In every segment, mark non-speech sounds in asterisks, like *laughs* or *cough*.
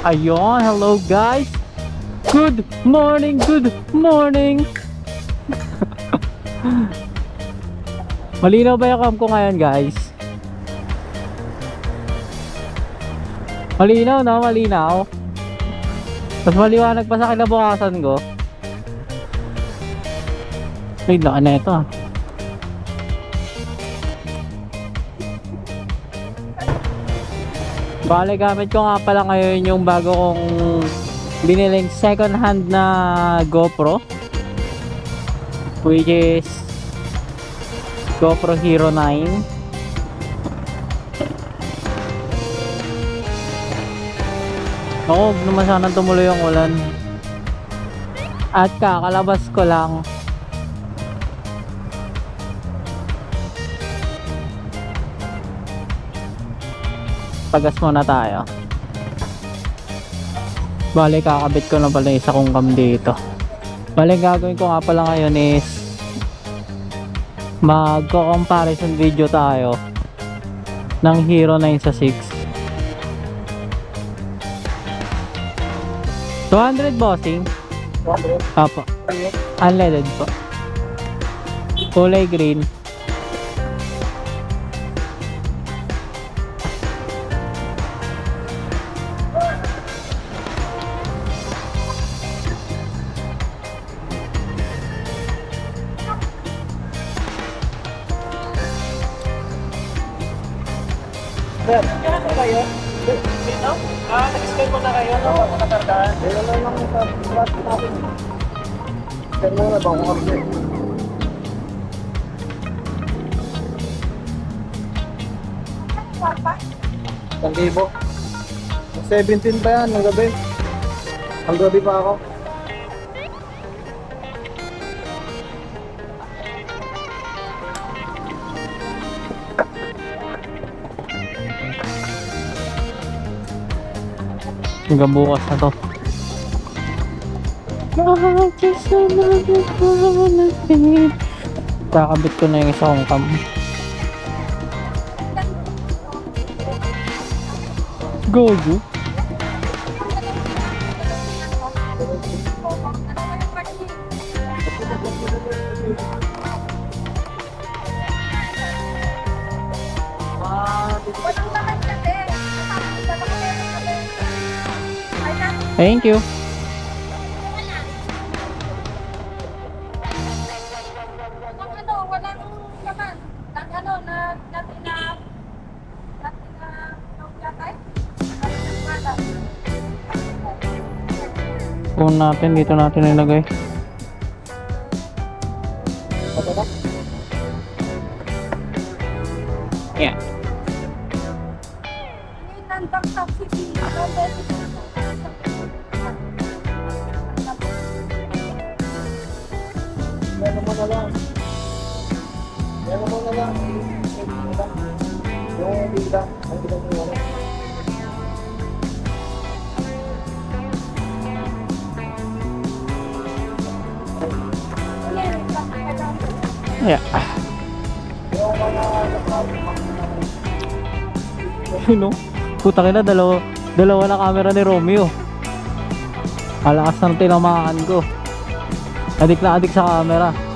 Ayun, hello guys. Good morning, good morning. *laughs* Malinaw ba yung cam ko ngayon guys? Malinaw no? Malinaw. Mas maliwanag pa sa kinabukasan ko. Ay, laki na ito. Bale, gamit ko nga pala ngayon yung bago kong biniling second hand na GoPro. Which is GoPro Hero 9. Oo, huwag naman sana tumuloy yung ulan. At kakalabas ko lang. Pagas muna tayo. Bale, kakabit ko na pala isa kong cam dito. Bale, gagawin ko nga pala ngayon is magko-comparison video tayo ng Hero 9 sa 6. 200 bossing. Apo. Unleaded po. Kulay green. Sir, ano kayo? Dito? Ah, nag-scan mo na kayo ng mga katandaan? Dito lang lang sa flat natin. Scan mo na ba kung kami? Ang libo. 17 pa yan, ng gabi. Ang gabi pa ako. Hanggang bukas na to. Kakabit ko na yung isa kong cam. Gogo. Walang na naglatay. Phone natin, dito natin nilagay. Meron mo na lang. Yung bila. Ang mo wala. Yeah. Yung mga Yun no? Puta ka na, dalawa, dalawa na camera ni Romeo. Kalakas ng tinamaan ko. Adik na adik sa camera.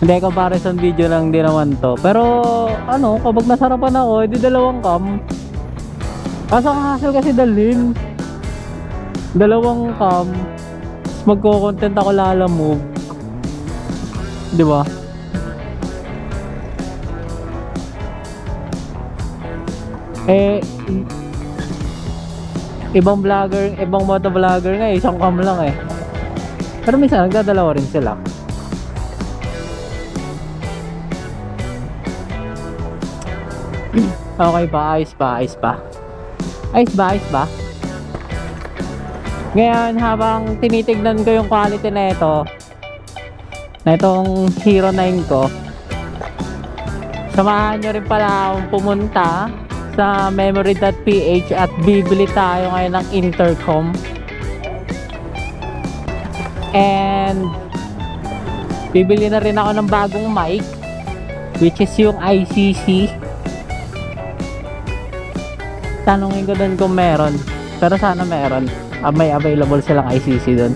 Hindi, comparison video lang din naman to. Pero, ano, kapag nasarapan ako, edi dalawang cam. Kaso ang hassle kasi dalhin. Dalawang cam. Tapos magko-content ako lala move. Di ba? Eh, ibang vlogger, ibang moto vlogger nga, isang cam lang eh. Pero minsan, nagdadalawa rin sila. Okay ba? Ayos ba? Ayos ba? Ayos ba? Ayos ba? Ngayon, habang tinitignan ko yung quality na ito, na itong Hero 9 ko, samahan nyo rin pala akong pumunta sa memory.ph at bibili tayo ngayon ng intercom. And bibili na rin ako ng bagong mic which is yung ICC tanungin ko doon kung meron. Pero sana meron. Ah, may available silang ICC doon.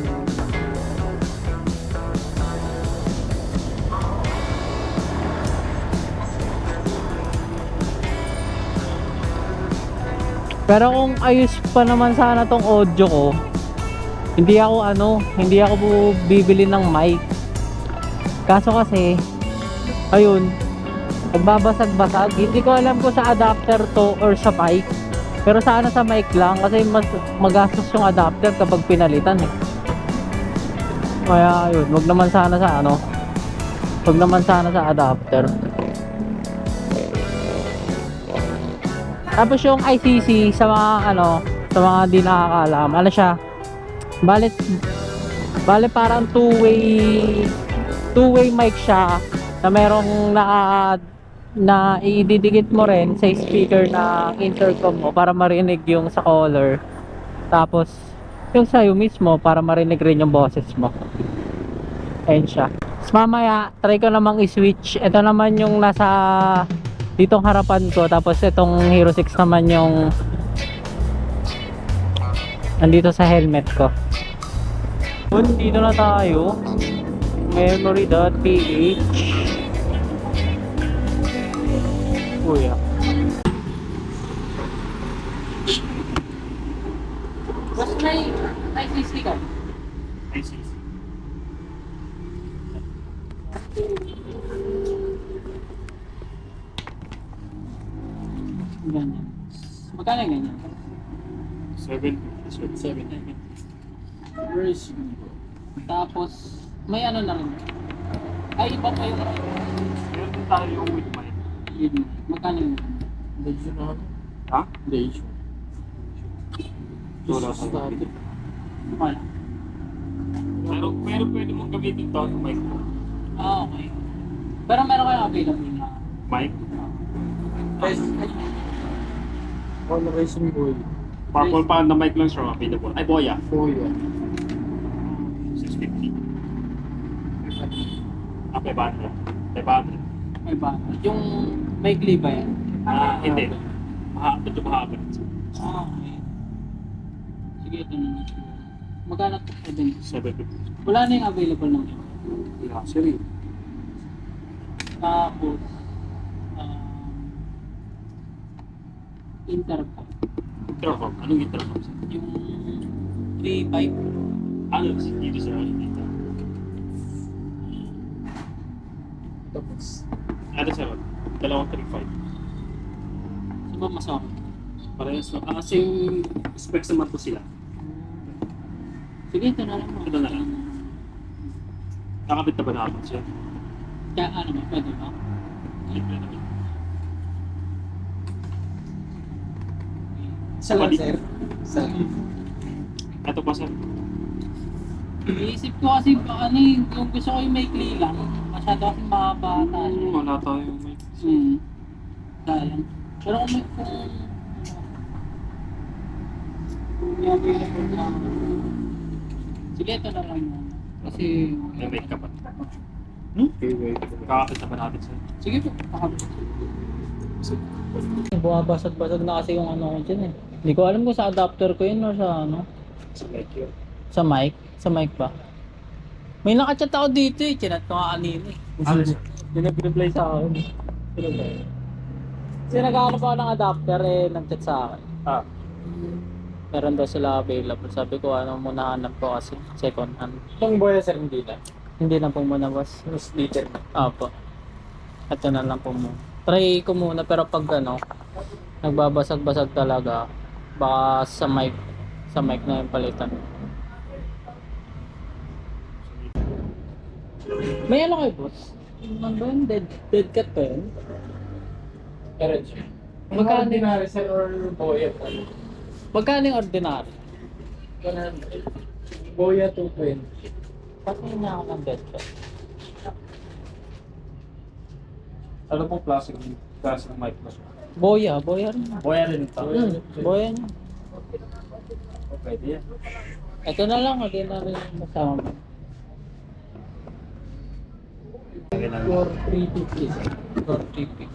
Pero kung ayos pa naman sana tong audio ko, hindi ako ano, hindi ako bibili ng mic. Kaso kasi, ayun, nagbabasag-basag. Hindi ko alam kung sa adapter to or sa mic. Pero sana sa mic lang kasi mas magastos yung adapter kapag pinalitan eh. Kaya ayun, wag naman sana sa ano. Wag naman sana sa adapter. Tapos yung ICC sa mga ano, sa mga di nakakaalam, ano siya? Balit bale parang two-way two-way mic siya na merong naka na ididikit mo rin sa speaker na intercom mo para marinig yung sa caller. Tapos yung sa'yo mismo para marinig rin yung boses mo. Ayun siya. Tapos mamaya, try ko namang i-switch. Ito naman yung nasa ditong harapan ko. Tapos itong Hero 6 naman yung nandito sa helmet ko. Dito na tayo. Memory.ph 7. 7. Where is Tapos, may ano na rin. Ay, iba pa yung Meron din tayo with mic. yun. Magkano yung Medyo na ano? Ha? Medyo. Wala Just sa static. Wala. Pero, pero pwede mong gamitin to sa mic mo. Ah, okay. Pero meron kayong available na Mic? All racing boy. Purple pa na mic lang siya available. Ay, boya. Boya. 650. Ah, 500. 500. may ba? Yung may ba yan? Ah, hindi. Maha, medyo mahaba. Ah, okay. Sige, ito na lang. Magkano to? 7. 750. Wala na yung available ng yun. Yeah, sorry. Tapos, ah, intercom. Intercom. Anong intercom? sir? Yung 3.5. Ano dito sa ano dito? Tapos, Ano sir? Dalawang 35. Saan ba masama? Parehas no? Ah, kasi specs naman po sila. Sige, ito na lang. mo. Ito na lang. Nakabit na ba natin siya? Kaya ano ba? Pwede ba? Siyempre naman. Lang Balik. sir. Isa Ito pa sir. Iisip ko kasi ba, ano yung, yung gusto ko yung may lang. Masyado kasi mahaba ata siya. Wala tayo may... Hmm. Sayang. Pero kung may kung kung may available na Sige, ito na lang yun. Kasi May mic ka pa. Okay, wait. Kakapit na ba natin sir? Sige po, pakabit. Bumabasag-basag na kasi yung ano ko dyan eh. Hindi ko alam kung sa adapter ko yun or sa ano. Sa mic yun. Sa mic? Sa mic ba? May nakachat ako dito eh. Chinat ko nga kanina eh. Ano sir? Yung nag-reply sa akin. Yun? Kasi naghahanap ako ng adapter eh, nag-chat sa akin. Ah. Meron daw sila available. Sabi ko ano muna hanap ko kasi second hand. Itong boya sir hindi na. Hindi na po muna boss. Mas liter na. Apo. Ito na lang po muna. Try ko muna pero pag ano, nagbabasag-basag talaga, baka sa mic, sa mic na yung palitan. May ano kayo boss? Ano ba yun? Dead, dead cat pa yun? Siya. Magkano? ordinary sir or boya? Magkano yung ordinary? 100. Boya 220. Patingin na ako ng dead cat. Ano pong klase ng klase ng mic mo sir? Boya, boya rin. Boya rin ito. Hmm, boya niya. Oh, pwede yan. Ito na lang, hindi na rin masama. 4350. 4350.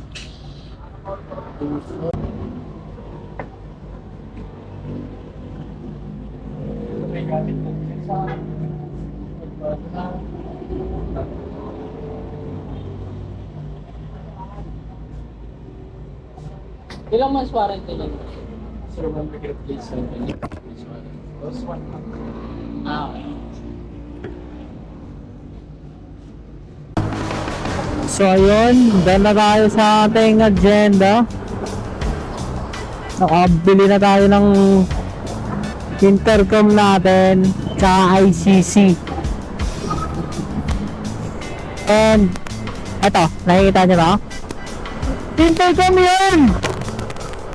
May gamit po. Ilang months warranty niyan? Sir, when we get please send me this one. One. Ah, okay. So ayun, dahil na tayo sa ating agenda. Nakabili na tayo ng intercom natin sa ICC. And eto, nakikita nyo ba? Intercom yun!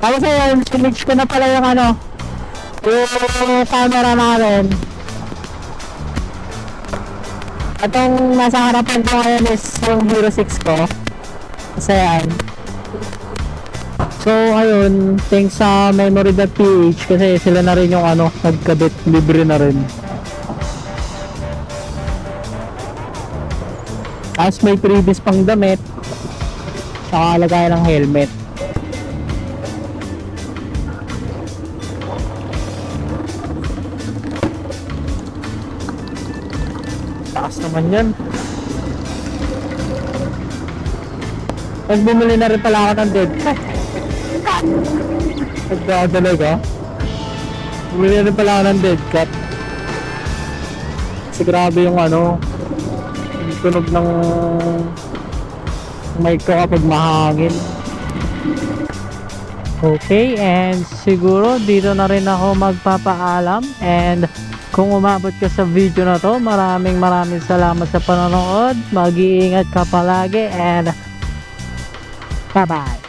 Tapos ayun, sinix ko na pala yung ano, yung camera natin. Itong nasa harapan ko ngayon is yung Hero 6 ko. Kasi yan. So, ayun, thanks sa memory.ph kasi sila na rin yung ano, nagkabit, libre na rin. Tapos may previous pang damit, saka lagay ng helmet. Taas naman yan. Tapos bumili na rin pala ako ng dead cat. Nagdadalaga. Bumili na rin pala ako ng dead cat. Kasi grabe yung ano, tunog ng mic ko kapag mahangin. Okay, and siguro dito na rin ako magpapaalam and kung umabot ka sa video na to, maraming maraming salamat sa panonood. Mag-iingat ka palagi and bye-bye.